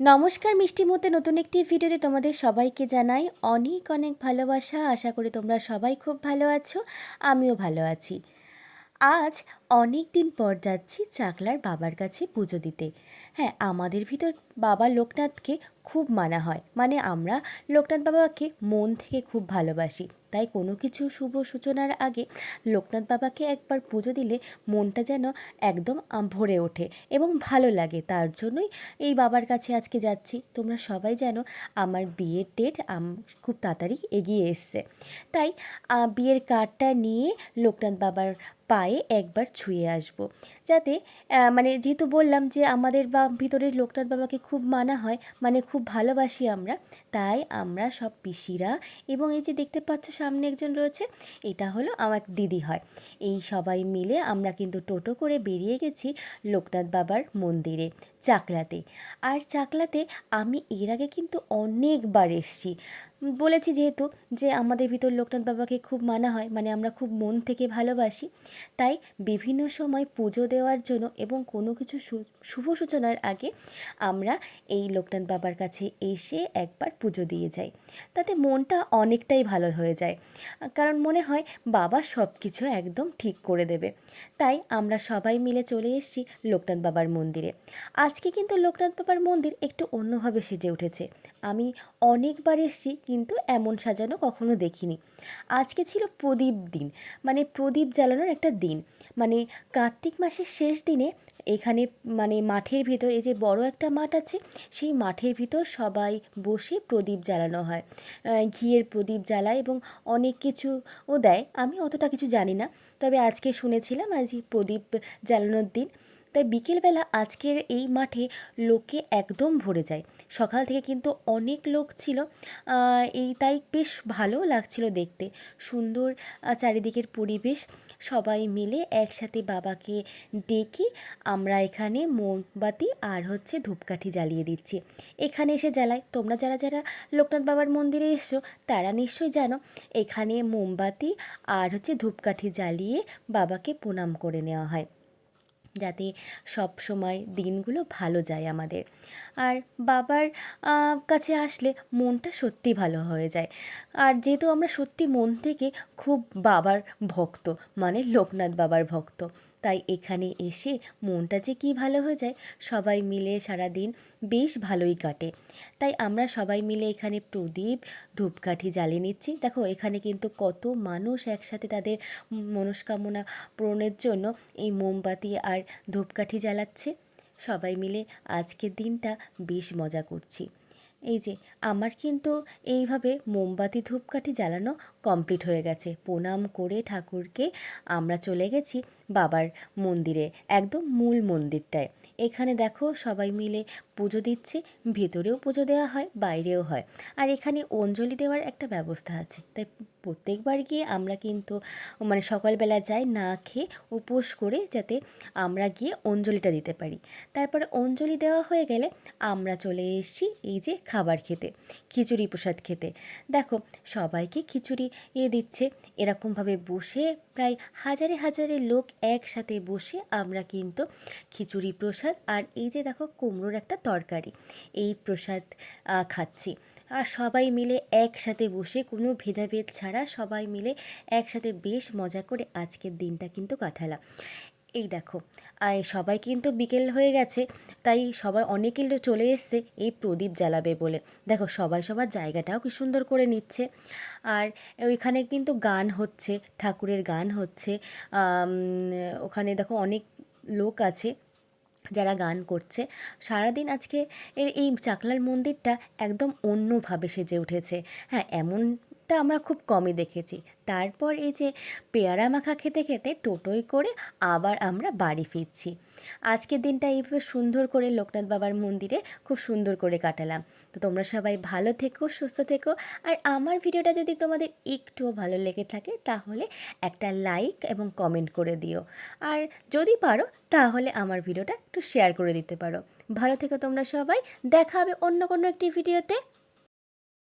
নমস্কার মিষ্টি মতে নতুন একটি ভিডিওতে তোমাদের সবাইকে জানাই অনেক অনেক ভালোবাসা। আশা করি তোমরা সবাই খুব ভালো আছো, আমিও ভালো আছি। আজ অনেক দিন পর যাচ্ছি চাকলার বাবার কাছে পুজো দিতে। হ্যাঁ আমাদের ভিতর বাবা লোকনাথকে খুব মানা হয়। মানে আমরা লোকনাথ বাবাকে মন থেকে খুব ভালোবাসি। তাই কোনো কিছু শুভ সূচনার আগে লোকনাথ বাবাকে একবার পুজো দিলে মনটা যেন একদম ভরে ওঠে এবং ভালো লাগে। তার জন্যই এই বাবার কাছে আজকে যাচ্ছি। তোমরা সবাই জানো আমার বিয়ের ডেট খুব তাড়াতাড়ি এগিয়ে এসছে। তাই বিয়ের কার্ডটা নিয়ে লোকনাথ বাবার পায়ে একবার ছুঁয়ে আসব। যাতে মানে যেহেতু বললাম যে আমাদের বা ভিতরের লোকনাথ বাবাকে খুব মানা হয় মানে খুব ভালোবাসি আমরা, তাই আমরা সব পিসিরা এবং এই যে দেখতে পাচ্ছ সামনে একজন রয়েছে, এটা হলো আমার দিদি হয়। এই সবাই মিলে আমরা কিন্তু টোটো করে বেরিয়ে গেছি লোকনাথ বাবার মন্দিরে, চাকলাতে। আর চাকলাতে আমি এর আগে কিন্তু অনেকবার এসছি। বলেছি যেহেতু যে আমাদের ভিতর লোকনাথ বাবাকে খুব মানা হয় মানে আমরা খুব মন থেকে ভালোবাসি, তাই বিভিন্ন সময় পুজো দেওয়ার জন্য এবং কোনো কিছু শুভ সূচনার আগে আমরা এই লোকনাথ বাবার কাছে এসে একবার পুজো দিয়ে যাই। তাতে মনটা অনেকটাই ভালো হয়ে যায়। কারণ মনে হয় বাবা সব কিছু একদম ঠিক করে দেবে। তাই আমরা সবাই মিলে চলে এসেছি লোকনাথ বাবার মন্দিরে। আজকে কিন্তু লোকনাথ বাবার মন্দির একটু অন্যভাবে সেজে উঠেছে। আমি অনেকবার এসেছি কিন্তু এমন সাজানো কখনো দেখিনি। আজকে ছিল প্রদীপ দিন মানে প্রদীপ জ্বালানোর একটা দিন। মানে কার্তিক মাসের শেষ দিনে এখানে মানে মাঠের ভিতর, এই যে বড় একটা মাঠ আছে, সেই মাঠের ভিতর সবাই বসে প্রদীপ জ্বালানো হয়। ঘিয়ের প্রদীপ জ্বালায় এবং অনেক কিছু ও দেয়। আমি অতটা কিছু জানি না, তবে আজকে শুনেছিলাম আজ প্রদীপ জ্বালানোর দিন। তাই বিকেলবেলা আজকের এই মাঠে লোকে একদম ভরে যায়। সকাল থেকে কিন্তু অনেক লোক ছিল। এই তাই বেশ ভালো লাগছিল দেখতে। সুন্দর চারিদিকের পরিবেশ। সবাই মিলে একসাথে বাবাকে ডেকে আমরা এখানে মোমবাতি আর হচ্ছে ধূপকাঠি জ্বালিয়ে দিচ্ছি। এখানে এসে জ্বালাই তোমরা যারা যারা লোকনাথ বাবার মন্দিরে এসছো, তারা নিশ্চয়ই জানো, এখানে মোমবাতি আর হচ্ছে ধূপকাঠি জ্বালিয়ে বাবাকে প্রণাম করে নেওয়া হয়। যাতে সব সময় দিনগুলো ভালো যায় আমাদের। আর বাবার কাছে আসলে মনটা সত্যি ভালো হয়ে যায়। আর যেহেতু আমরা সত্যি মন থেকে খুব বাবার ভক্ত মানে লোকনাথ বাবার ভক্ত তাই এখানে এসে মনটা যে কী ভালো হয়ে যায়, সবাই মিলে সারা দিন বেশ ভালোই কাটে। তাই আমরা সবাই মিলে এখানে প্রদীপ, ধূপকাঠি জ্বালিয়ে নিচ্ছি। দেখো, এখানে কিন্তু কত মানুষ একসাথে তাদের মনস্কামনা পূরণের জন্য এই মোমবাতি আর ধূপকাঠি জ্বালাচ্ছে। সবাই মিলে আজকের দিনটা বেশ মজা করছি। এই যে, আমার কিন্তু এইভাবে মোমবাতি ধূপকাঠি জ্বালানো কমপ্লিট হয়ে গেছে। প্রণাম করে ঠাকুরকে আমরা চলে গেছি বাবার মন্দিরে, একদম মূল মন্দিরটায়। এখানে দেখো সবাই মিলে পুজো দিচ্ছে, ভেতরেও পুজো দেওয়া হয়, বাইরেও হয়। আর এখানে অঞ্জলি দেওয়ার একটা ব্যবস্থা আছে। তাই প্রত্যেকবার গিয়ে আমরা কিন্তু মানে সকালবেলা যাই, না খেয়ে উপোস করে যাতে আমরা গিয়ে অঞ্জলিটা দিতে পারি। তারপরে অঞ্জলি দেওয়া হয়ে গেলে আমরা চলে এসেছি এই যে খাবার খেতে, খিচুড়ি প্রসাদ খেতে। দেখো, সবাইকে খিচুড়ি এ দিচ্ছে। এরকমভাবে বসে প্রায় হাজারে হাজারে লোক একসাথে বসে আমরা কিন্তু খিচুড়ি প্রসাদ আর এই যে দেখো কুমড়োর একটা তরকারি, এই প্রসাদ খাচ্ছি। আর সবাই মিলে একসাথে বসে, কোনো ভেদাভেদ ছাড়া সবাই মিলে একসাথে বেশ মজা করে আজকের দিনটা কিন্তু কাটালাম। এই দেখো সবাই কিন্তু বিকেল হয়ে গেছে, তাই সবাই অনেকেই চলে এসছে, এই প্রদীপ জ্বালাবে বলে। দেখো, সবাই সবার জায়গাটাও কি সুন্দর করে নিচ্ছে। আর ওইখানে কিন্তু গান হচ্ছে, ঠাকুরের গান হচ্ছে ওখানে দেখো অনেক লোক আছে যারা গান করছে। সারাদিন আজকে এর এই চাকলার মন্দিরটা একদম অন্যভাবে সেজে উঠেছে। হ্যাঁ এমনটা আমরা খুব কমই দেখেছি। তারপর এই যে পেয়ারা মাখা খেতে খেতে টোটোয় করে আবার আমরা বাড়ি ফিরছি। আজকের দিনটা এইভাবে সুন্দর করে লোকনাথ বাবার মন্দিরে খুব সুন্দর করে কাটালাম। তো তোমরা সবাই ভালো থেকো, সুস্থ থেকো। আর আমার ভিডিওটা যদি তোমাদের একটুও ভালো লেগে থাকে, তাহলে একটা লাইক এবং কমেন্ট করে দিও। আর যদি পারো, তাহলে আমার ভিডিওটা একটু শেয়ার করে দিতে পারো। ভালো থেকো তোমরা সবাই। দেখা হবে অন্য কোনো একটি ভিডিওতে।